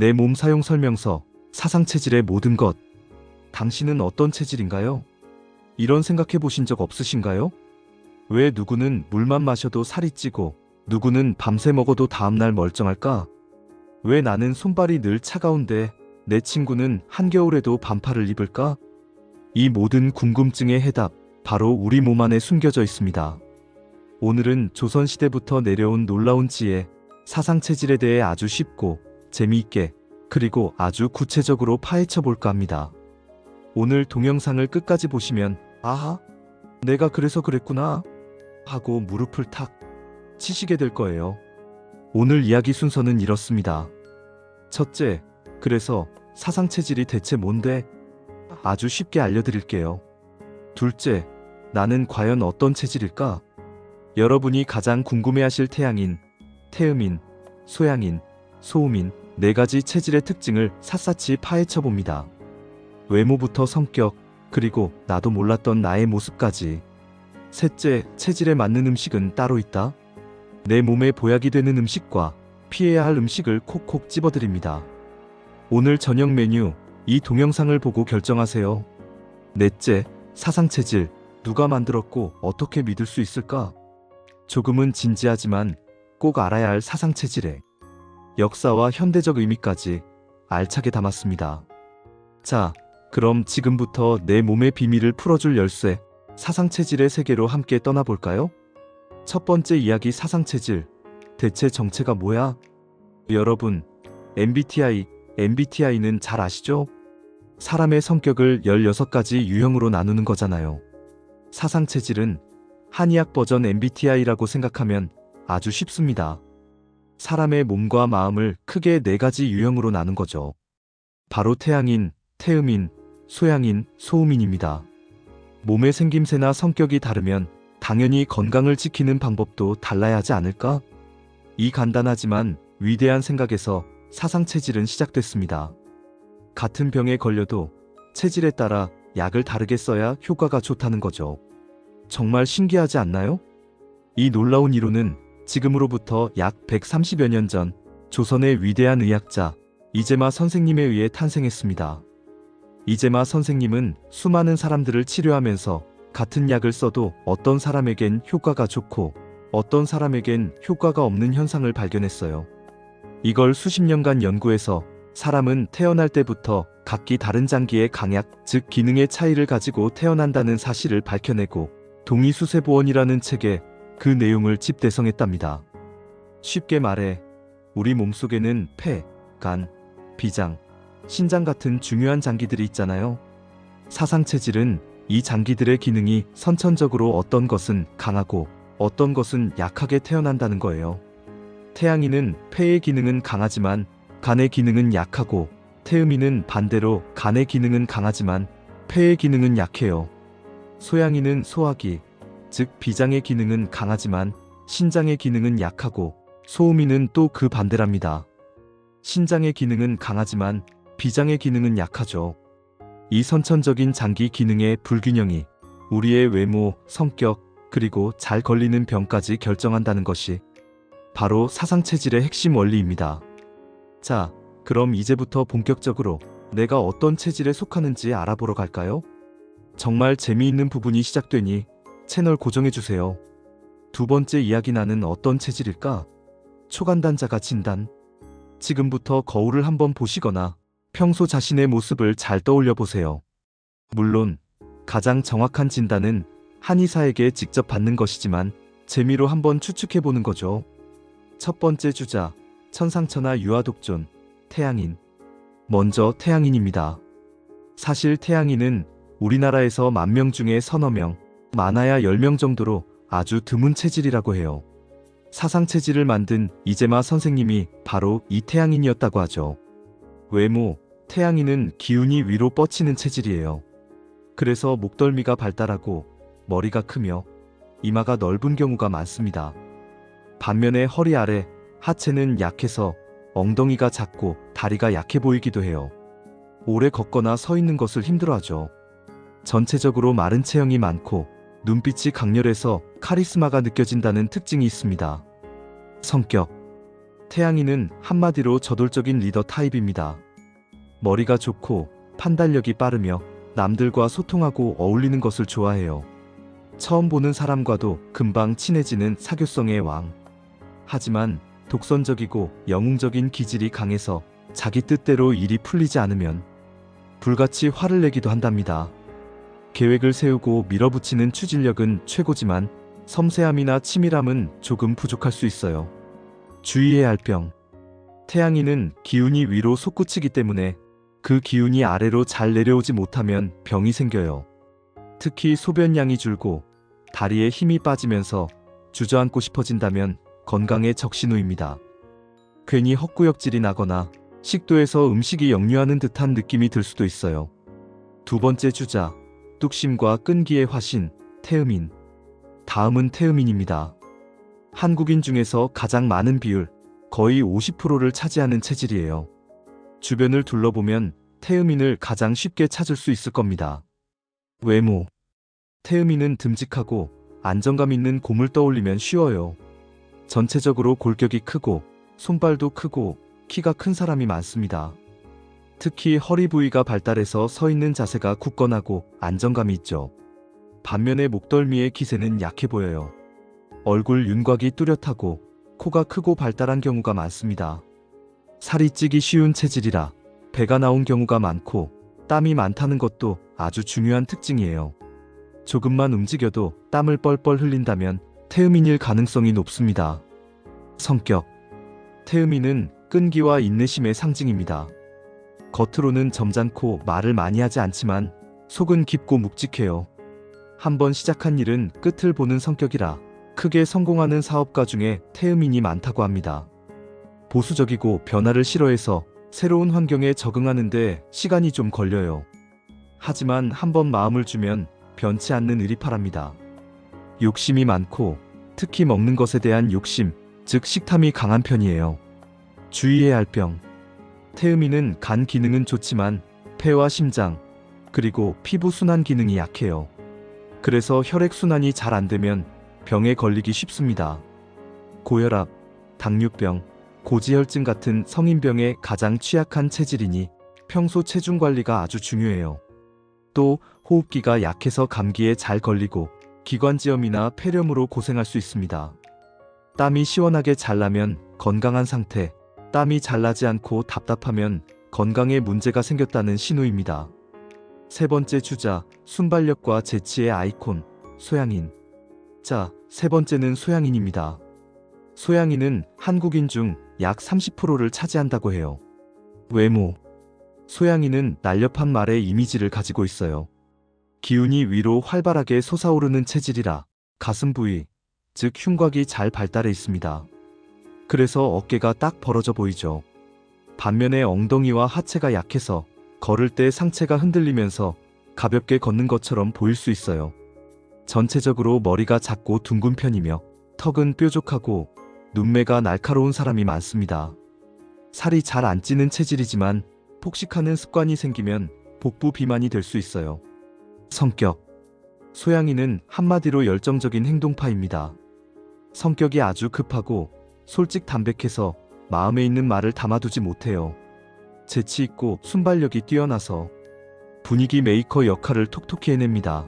내 몸 사용 설명서, 사상 체질의 모든 것. 당신은 어떤 체질인가요? 이런 생각해 보신 적 없으신가요? 왜 누구는 물만 마셔도 살이 찌고, 누구는 밤새 먹어도 다음날 멀쩡할까? 왜 나는 손발이 늘 차가운데, 내 친구는 한겨울에도 반팔을 입을까? 이 모든 궁금증의 해답, 바로 우리 몸 안에 숨겨져 있습니다. 오늘은 조선시대부터 내려온 놀라운 지혜, 사상 체질에 대해 아주 쉽고 재미있게 그리고 아주 구체적으로 파헤쳐 볼까 합니다. 오늘 동영상을 끝까지 보시면 아하, 내가 그래서 그랬구나 하고 무릎을 탁 치시게 될 거예요. 오늘 이야기 순서는 이렇습니다. 첫째, 그래서 사상 체질이 대체 뭔데? 아주 쉽게 알려드릴게요. 둘째, 나는 과연 어떤 체질일까? 여러분이 가장 궁금해하실 태양인, 태음인, 소양인, 소음인 네 가지 체질의 특징을 샅샅이 파헤쳐 봅니다. 외모부터 성격, 그리고 나도 몰랐던 나의 모습까지. 셋째, 체질에 맞는 음식은 따로 있다. 내 몸에 보약이 되는 음식과 피해야 할 음식을 콕콕 집어드립니다. 오늘 저녁 메뉴, 이 동영상을 보고 결정하세요. 넷째, 사상 체질, 누가 만들었고 어떻게 믿을 수 있을까? 조금은 진지하지만 꼭 알아야 할 사상 체질의 역사와 현대적 의미까지 알차게 담았습니다. 자, 그럼 지금부터 내 몸의 비밀을 풀어줄 열쇠, 사상 체질의 세계로 함께 떠나볼까요? 첫 번째 이야기 사상 체질. 대체 정체가 뭐야? 여러분, MBTI, MBTI는 잘 아시죠? 사람의 성격을 16가지 유형으로 나누는 거잖아요. 사상 체질은 한의학 버전 MBTI라고 생각하면 아주 쉽습니다. 사람의 몸과 마음을 크게 네 가지 유형으로 나눈 거죠. 바로 태양인, 태음인, 소양인, 소음인입니다. 몸의 생김새나 성격이 다르면 당연히 건강을 지키는 방법도 달라야 하지 않을까? 이 간단하지만 위대한 생각에서 사상 체질은 시작됐습니다. 같은 병에 걸려도 체질에 따라 약을 다르게 써야 효과가 좋다는 거죠. 정말 신기하지 않나요? 이 놀라운 이론은 지금으로부터 약 130여 년 전 조선의 위대한 의학자 이재마 선생님에 의해 탄생했습니다. 이재마 선생님은 수많은 사람들을 치료하면서 같은 약을 써도 어떤 사람에겐 효과가 좋고 어떤 사람에겐 효과가 없는 현상을 발견했어요. 이걸 수십 년간 연구해서 사람은 태어날 때부터 각기 다른 장기의 강약, 즉 기능의 차이를 가지고 태어난다는 사실을 밝혀내고 동의수세보원이라는 책에 그 내용을 집대성했답니다. 쉽게 말해 우리 몸속에는 폐, 간, 비장, 신장 같은 중요한 장기들이 있잖아요. 사상 체질은 이 장기들의 기능이 선천적으로 어떤 것은 강하고 어떤 것은 약하게 태어난다는 거예요. 태양이는 폐의 기능은 강하지만 간의 기능은 약하고 태음이는 반대로 간의 기능은 강하지만 폐의 기능은 약해요. 소양이는 소화기, 즉 비장의 기능은 강하지만 신장의 기능은 약하고 소음이는 또 그 반대랍니다. 신장의 기능은 강하지만 비장의 기능은 약하죠. 이 선천적인 장기 기능의 불균형이 우리의 외모, 성격, 그리고 잘 걸리는 병까지 결정한다는 것이 바로 사상 체질의 핵심 원리입니다. 자, 그럼 이제부터 본격적으로 내가 어떤 체질에 속하는지 알아보러 갈까요? 정말 재미있는 부분이 시작되니 채널 고정해주세요. 두 번째 이야기 나는 어떤 체질일까? 초간단자가 진단. 지금부터 거울을 한번 보시거나 평소 자신의 모습을 잘 떠올려 보세요. 물론, 가장 정확한 진단은 한의사에게 직접 받는 것이지만 재미로 한번 추측해 보는 거죠. 첫 번째 주자, 천상천하 유아독존, 태양인. 먼저 태양인입니다. 사실 태양인은 우리나라에서 만 명 중에 서너 명, 많아야 10명 정도로 아주 드문 체질이라고 해요. 사상 체질을 만든 이재마 선생님이 바로 이 태양인이었다고 하죠. 외모, 태양인은 기운이 위로 뻗치는 체질이에요. 그래서 목덜미가 발달하고 머리가 크며 이마가 넓은 경우가 많습니다. 반면에 허리 아래, 하체는 약해서 엉덩이가 작고 다리가 약해 보이기도 해요. 오래 걷거나 서 있는 것을 힘들어하죠. 전체적으로 마른 체형이 많고 눈빛이 강렬해서 카리스마가 느껴진다는 특징이 있습니다. 성격. 태양이는 한마디로 저돌적인 리더 타입입니다. 머리가 좋고 판단력이 빠르며 남들과 소통하고 어울리는 것을 좋아해요. 처음 보는 사람과도 금방 친해지는 사교성의 왕. 하지만 독선적이고 영웅적인 기질이 강해서 자기 뜻대로 일이 풀리지 않으면 불같이 화를 내기도 한답니다. 계획을 세우고 밀어붙이는 추진력은 최고지만 섬세함이나 치밀함은 조금 부족할 수 있어요. 주의해야 할 병. 태양이는 기운이 위로 솟구치기 때문에 그 기운이 아래로 잘 내려오지 못하면 병이 생겨요. 특히 소변량이 줄고 다리에 힘이 빠지면서 주저앉고 싶어진다면 건강에 적신호입니다. 괜히 헛구역질이 나거나 식도에서 음식이 역류하는 듯한 느낌이 들 수도 있어요. 두 번째 주자, 뚝심과 끈기의 화신, 태음인. 다음은 태음인입니다. 한국인 중에서 가장 많은 비율, 거의 50%를 차지하는 체질이에요. 주변을 둘러보면 태음인을 가장 쉽게 찾을 수 있을 겁니다. 외모. 태음인은 듬직하고 안정감 있는 곰을 떠올리면 쉬워요. 전체적으로 골격이 크고 손발도 크고 키가 큰 사람이 많습니다. 특히 허리 부위가 발달해서 서 있는 자세가 굳건하고 안정감이 있죠. 반면에 목덜미의 기세는 약해 보여요. 얼굴 윤곽이 뚜렷하고 코가 크고 발달한 경우가 많습니다. 살이 찌기 쉬운 체질이라 배가 나온 경우가 많고 땀이 많다는 것도 아주 중요한 특징이에요. 조금만 움직여도 땀을 뻘뻘 흘린다면 태음인일 가능성이 높습니다. 성격 태음인은 끈기와 인내심의 상징입니다. 겉으로는 점잖고 말을 많이 하지 않지만 속은 깊고 묵직해요. 한번 시작한 일은 끝을 보는 성격이라 크게 성공하는 사업가 중에 태음인이 많다고 합니다. 보수적이고 변화를 싫어해서 새로운 환경에 적응하는데 시간이 좀 걸려요. 하지만 한번 마음을 주면 변치 않는 의리파랍니다. 욕심이 많고 특히 먹는 것에 대한 욕심, 즉 식탐이 강한 편이에요. 주의해야 할 병. 태음인은 간 기능은 좋지만 폐와 심장, 그리고 피부 순환 기능이 약해요. 그래서 혈액 순환이 잘 안 되면 병에 걸리기 쉽습니다. 고혈압, 당뇨병, 고지혈증 같은 성인병에 가장 취약한 체질이니 평소 체중 관리가 아주 중요해요. 또 호흡기가 약해서 감기에 잘 걸리고 기관지염이나 폐렴으로 고생할 수 있습니다. 땀이 시원하게 잘 나면 건강한 상태, 땀이 잘 나지 않고 답답하면 건강에 문제가 생겼다는 신호입니다. 세 번째 주자, 순발력과 재치의 아이콘, 소양인. 자, 세 번째는 소양인입니다. 소양인은 한국인 중 약 30%를 차지한다고 해요. 외모. 소양인은 날렵한 말의 이미지를 가지고 있어요. 기운이 위로 활발하게 솟아오르는 체질이라 가슴 부위, 즉 흉곽이 잘 발달해 있습니다. 그래서 어깨가 딱 벌어져 보이죠. 반면에 엉덩이와 하체가 약해서 걸을 때 상체가 흔들리면서 가볍게 걷는 것처럼 보일 수 있어요. 전체적으로 머리가 작고 둥근 편이며 턱은 뾰족하고 눈매가 날카로운 사람이 많습니다. 살이 잘 안 찌는 체질이지만 폭식하는 습관이 생기면 복부 비만이 될 수 있어요. 성격. 소양이는 한마디로 열정적인 행동파입니다. 성격이 아주 급하고 솔직 담백해서 마음에 있는 말을 담아두지 못해요. 재치 있고 순발력이 뛰어나서 분위기 메이커 역할을 톡톡히 해냅니다.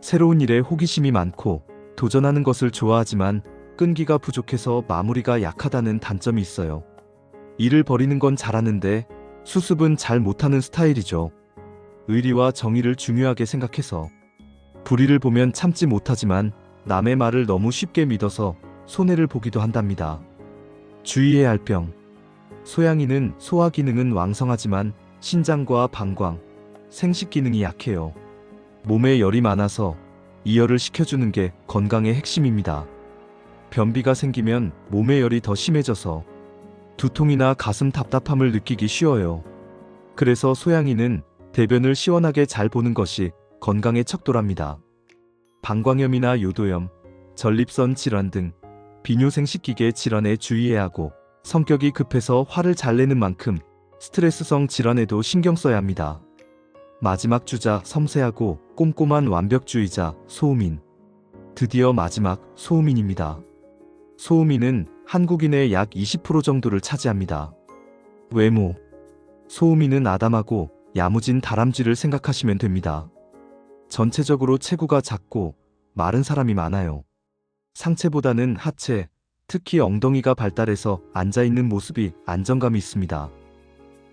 새로운 일에 호기심이 많고 도전하는 것을 좋아하지만 끈기가 부족해서 마무리가 약하다는 단점이 있어요. 일을 벌이는 건 잘하는데 수습은 잘 못하는 스타일이죠. 의리와 정의를 중요하게 생각해서 불의를 보면 참지 못하지만 남의 말을 너무 쉽게 믿어서 손해를 보기도 한답니다. 주의해야 할 병. 소양이는 소화 기능은 왕성하지만 신장과 방광, 생식 기능이 약해요. 몸에 열이 많아서 이열을 시켜주는 게 건강의 핵심입니다. 변비가 생기면 몸의 열이 더 심해져서 두통이나 가슴 답답함을 느끼기 쉬워요. 그래서 소양이는 대변을 시원하게 잘 보는 것이 건강의 척도랍니다. 방광염이나 요도염, 전립선 질환 등 비뇨생식기계 질환에 주의해야 하고 성격이 급해서 화를 잘 내는 만큼 스트레스성 질환에도 신경 써야 합니다. 마지막 주자 섬세하고 꼼꼼한 완벽주의자 소우민. 드디어 마지막 소우민입니다. 소우민은 한국인의 약 20% 정도를 차지합니다. 외모. 소음이는 아담하고 야무진 다람쥐를 생각하시면 됩니다. 전체적으로 체구가 작고 마른 사람이 많아요. 상체보다는 하체, 특히 엉덩이가 발달해서 앉아있는 모습이 안정감이 있습니다.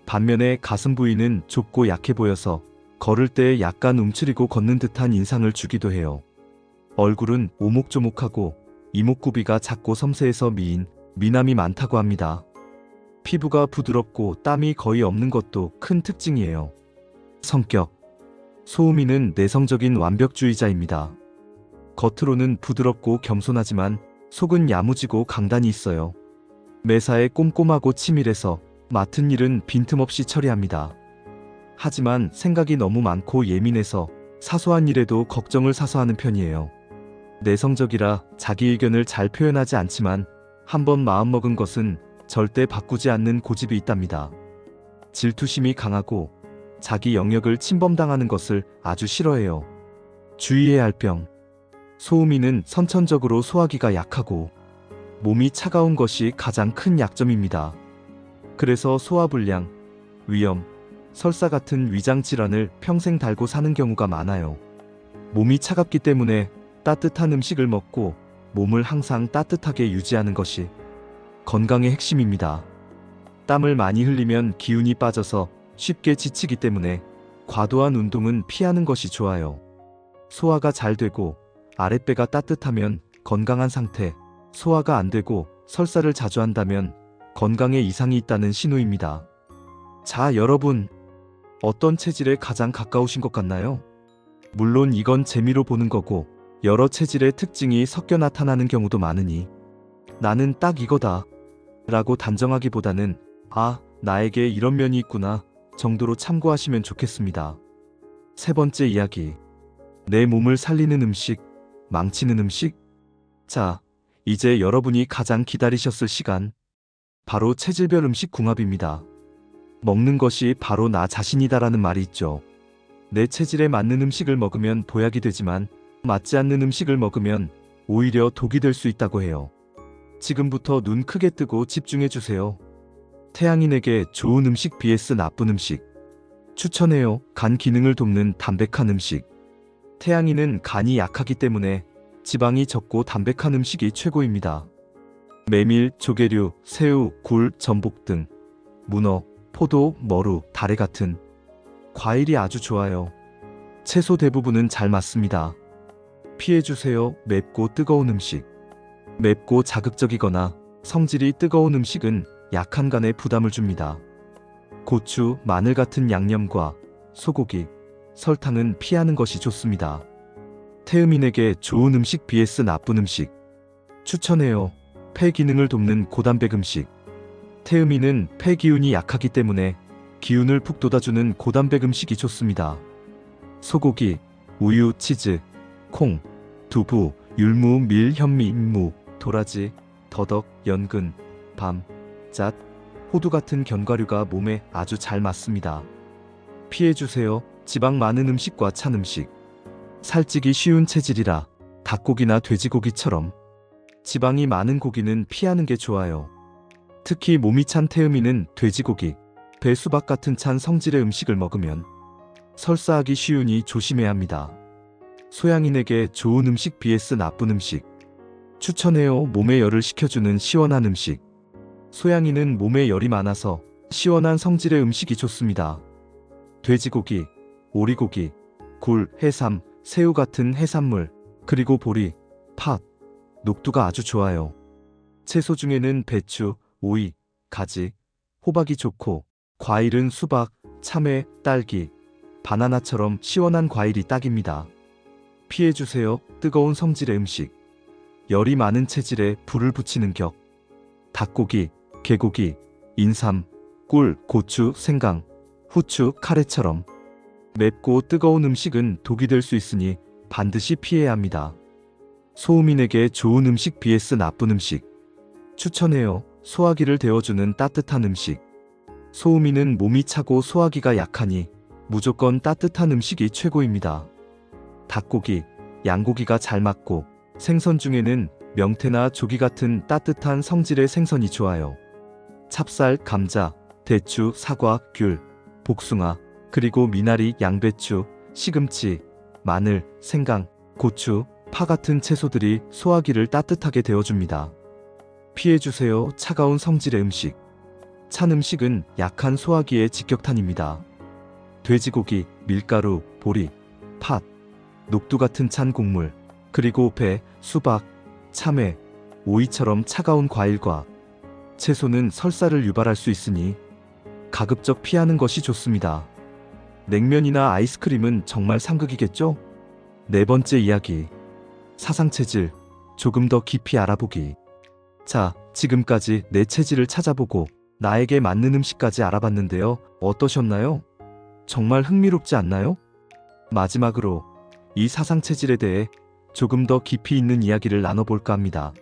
반면에 가슴 부위는 좁고 약해 보여서 걸을 때 약간 움츠리고 걷는 듯한 인상을 주기도 해요. 얼굴은 오목조목하고 이목구비가 작고 섬세해서 미인, 미남이 많다고 합니다. 피부가 부드럽고 땀이 거의 없는 것도 큰 특징이에요. 성격. 소음이는 내성적인 완벽주의자입니다. 겉으로는 부드럽고 겸손하지만 속은 야무지고 강단이 있어요. 매사에 꼼꼼하고 치밀해서 맡은 일은 빈틈없이 처리합니다. 하지만 생각이 너무 많고 예민해서 사소한 일에도 걱정을 사서 하는 편이에요. 내성적이라 자기 의견을 잘 표현하지 않지만 한번 마음먹은 것은 절대 바꾸지 않는 고집이 있답니다. 질투심이 강하고 자기 영역을 침범당하는 것을 아주 싫어해요. 주의해야 할 병. 소음이는 선천적으로 소화기가 약하고 몸이 차가운 것이 가장 큰 약점입니다. 그래서 소화불량, 위염, 설사 같은 위장 질환을 평생 달고 사는 경우가 많아요. 몸이 차갑기 때문에 따뜻한 음식을 먹고 몸을 항상 따뜻하게 유지하는 것이 건강의 핵심입니다. 땀을 많이 흘리면 기운이 빠져서 쉽게 지치기 때문에 과도한 운동은 피하는 것이 좋아요. 소화가 잘 되고 아랫배가 따뜻하면 건강한 상태, 소화가 안 되고 설사를 자주 한다면 건강에 이상이 있다는 신호입니다. 자, 여러분. 어떤 체질에 가장 가까우신 것 같나요? 물론 이건 재미로 보는 거고 여러 체질의 특징이 섞여 나타나는 경우도 많으니 나는 딱 이거다 라고 단정하기보다는 아, 나에게 이런 면이 있구나 정도로 참고하시면 좋겠습니다. 세 번째 이야기. 내 몸을 살리는 음식, 망치는 음식? 자, 이제 여러분이 가장 기다리셨을 시간. 바로 체질별 음식 궁합입니다. 먹는 것이 바로 나 자신이다라는 말이 있죠. 내 체질에 맞는 음식을 먹으면 보약이 되지만 맞지 않는 음식을 먹으면 오히려 독이 될 수 있다고 해요. 지금부터 눈 크게 뜨고 집중해 주세요. 태양인에게 좋은 음식 vs 나쁜 음식. 추천해요. 간 기능을 돕는 담백한 음식. 태양인은 간이 약하기 때문에 지방이 적고 담백한 음식이 최고입니다. 메밀, 조개류, 새우, 굴, 전복 등 문어, 포도, 머루, 다래 같은 과일이 아주 좋아요. 채소 대부분은 잘 맞습니다. 피해주세요. 맵고 뜨거운 음식. 맵고 자극적이거나 성질이 뜨거운 음식은 약한 간에 부담을 줍니다. 고추, 마늘 같은 양념과 소고기, 설탕은 피하는 것이 좋습니다. 태음인에게 좋은 음식 vs 나쁜 음식. 추천해요. 폐 기능을 돕는 고단백 음식. 태음인은 폐 기운이 약하기 때문에 기운을 푹 돋아주는 고단백 음식이 좋습니다. 소고기, 우유, 치즈, 콩, 두부, 율무, 밀, 현미, 인무, 도라지, 더덕, 연근, 밤, 잣, 호두 같은 견과류가 몸에 아주 잘 맞습니다. 피해주세요. 지방 많은 음식과 찬 음식. 살찌기 쉬운 체질이라 닭고기나 돼지고기처럼 지방이 많은 고기는 피하는 게 좋아요. 특히 몸이 찬 태음이는 돼지고기, 배 수박 같은 찬 성질의 음식을 먹으면 설사하기 쉬우니 조심해야 합니다. 소양인에게 좋은 음식 vs 나쁜 음식. 추천해요. 몸에 열을 식혀주는 시원한 음식. 소양인은 몸에 열이 많아서 시원한 성질의 음식이 좋습니다. 돼지고기, 오리고기, 굴, 해삼, 새우 같은 해산물, 그리고 보리, 팥, 녹두가 아주 좋아요. 채소 중에는 배추, 오이, 가지, 호박이 좋고, 과일은 수박, 참외, 딸기, 바나나처럼 시원한 과일이 딱입니다. 피해주세요. 뜨거운 성질의 음식. 열이 많은 체질에 불을 붙이는 격. 닭고기, 개고기, 인삼, 꿀, 고추, 생강, 후추, 카레처럼 맵고 뜨거운 음식은 독이 될 수 있으니 반드시 피해야 합니다. 소음인에게 좋은 음식 vs 나쁜 음식. 추천해요. 소화기를 데워주는 따뜻한 음식. 소음인은 몸이 차고 소화기가 약하니 무조건 따뜻한 음식이 최고입니다. 닭고기, 양고기가 잘 맞고 생선 중에는 명태나 조기 같은 따뜻한 성질의 생선이 좋아요. 찹쌀, 감자, 대추, 사과, 귤, 복숭아, 그리고 미나리, 양배추, 시금치, 마늘, 생강, 고추, 파 같은 채소들이 소화기를 따뜻하게 데워줍니다. 피해주세요. 차가운 성질의 음식. 찬 음식은 약한 소화기의 직격탄입니다. 돼지고기, 밀가루, 보리, 팥, 녹두 같은 찬 곡물, 그리고 배, 수박, 참외, 오이처럼 차가운 과일과 채소는 설사를 유발할 수 있으니 가급적 피하는 것이 좋습니다. 냉면이나 아이스크림은 정말 상극이겠죠? 네 번째 이야기. 사상 체질. 조금 더 깊이 알아보기. 자, 지금까지 내 체질을 찾아보고 나에게 맞는 음식까지 알아봤는데요. 어떠셨나요? 정말 흥미롭지 않나요? 마지막으로 이 사상 체질에 대해 조금 더 깊이 있는 이야기를 나눠볼까 합니다.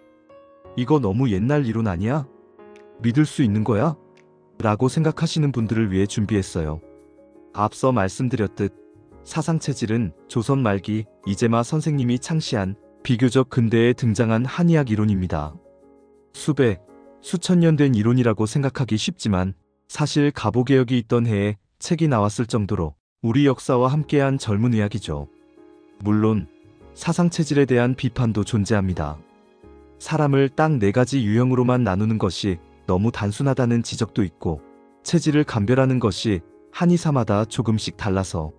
이거 너무 옛날 이론 아니야? 믿을 수 있는 거야? 라고 생각하시는 분들을 위해 준비했어요. 앞서 말씀드렸듯 사상 체질은 조선 말기 이재마 선생님이 창시한 비교적 근대에 등장한 한의학 이론입니다. 수백, 수천 년 된 이론이라고 생각하기 쉽지만 사실 가보개혁이 있던 해에 책이 나왔을 정도로 우리 역사와 함께한 젊은 의학이죠. 물론 사상 체질에 대한 비판도 존재합니다. 사람을 딱 네 가지 유형으로만 나누는 것이 너무 단순하다는 지적도 있고 체질을 감별하는 것이 한의사마다 조금씩 달라서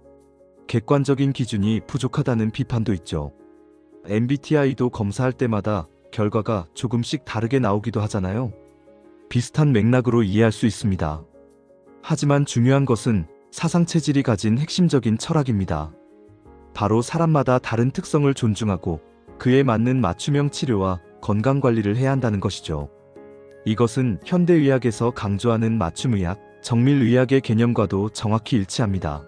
객관적인 기준이 부족하다는 비판도 있죠. MBTI도 검사할 때마다 결과가 조금씩 다르게 나오기도 하잖아요. 비슷한 맥락으로 이해할 수 있습니다. 하지만 중요한 것은 사상 체질이 가진 핵심적인 철학입니다. 바로 사람마다 다른 특성을 존중하고 그에 맞는 맞춤형 치료와 건강 관리를 해야 한다는 것이죠. 이것은 현대의학에서 강조하는 맞춤의학, 정밀의학의 개념과도 정확히 일치합니다.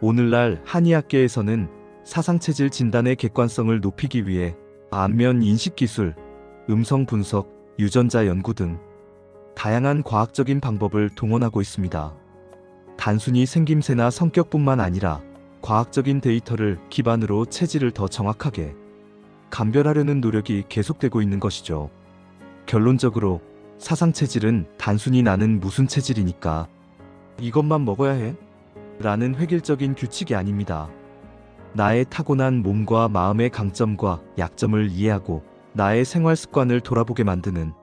오늘날 한의학계에서는 사상체질 진단의 객관성을 높이기 위해 안면 인식 기술, 음성 분석, 유전자 연구 등 다양한 과학적인 방법을 동원하고 있습니다. 단순히 생김새나 성격뿐만 아니라 과학적인 데이터를 기반으로 체질을 더 정확하게 감별하려는 노력이 계속되고 있는 것이죠. 결론적으로 사상 체질은 단순히 나는 무슨 체질이니까 이것만 먹어야 해? 라는 획일적인 규칙이 아닙니다. 나의 타고난 몸과 마음의 강점과 약점을 이해하고 나의 생활 습관을 돌아보게 만드는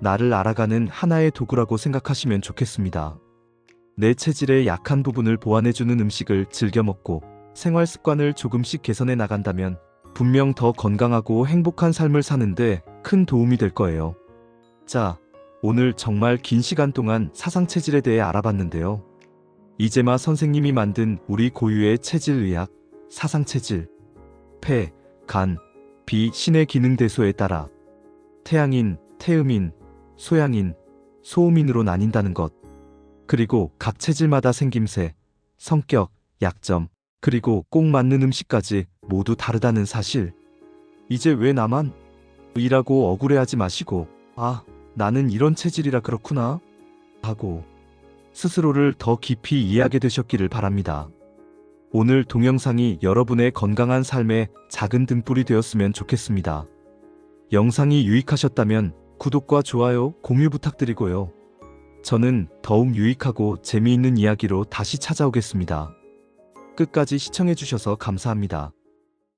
나를 알아가는 하나의 도구라고 생각하시면 좋겠습니다. 내 체질의 약한 부분을 보완해주는 음식을 즐겨 먹고 생활 습관을 조금씩 개선해 나간다면 분명 더 건강하고 행복한 삶을 사는데 큰 도움이 될 거예요. 자, 오늘 정말 긴 시간 동안 사상 체질에 대해 알아봤는데요. 이재마 선생님이 만든 우리 고유의 체질 의학, 사상 체질, 폐, 간, 비, 신의 기능 대소에 따라 태양인, 태음인, 소양인, 소음인으로 나뉜다는 것. 그리고 각 체질마다 생김새, 성격, 약점, 그리고 꼭 맞는 음식까지 모두 다르다는 사실. 이제 왜 나만? 이라고 억울해하지 마시고, 아, 나는 이런 체질이라 그렇구나. 하고, 스스로를 더 깊이 이해하게 되셨기를 바랍니다. 오늘 동영상이 여러분의 건강한 삶에 작은 등불이 되었으면 좋겠습니다. 영상이 유익하셨다면 구독과 좋아요, 공유 부탁드리고요. 저는 더욱 유익하고 재미있는 이야기로 다시 찾아오겠습니다. 끝까지 시청해주셔서 감사합니다.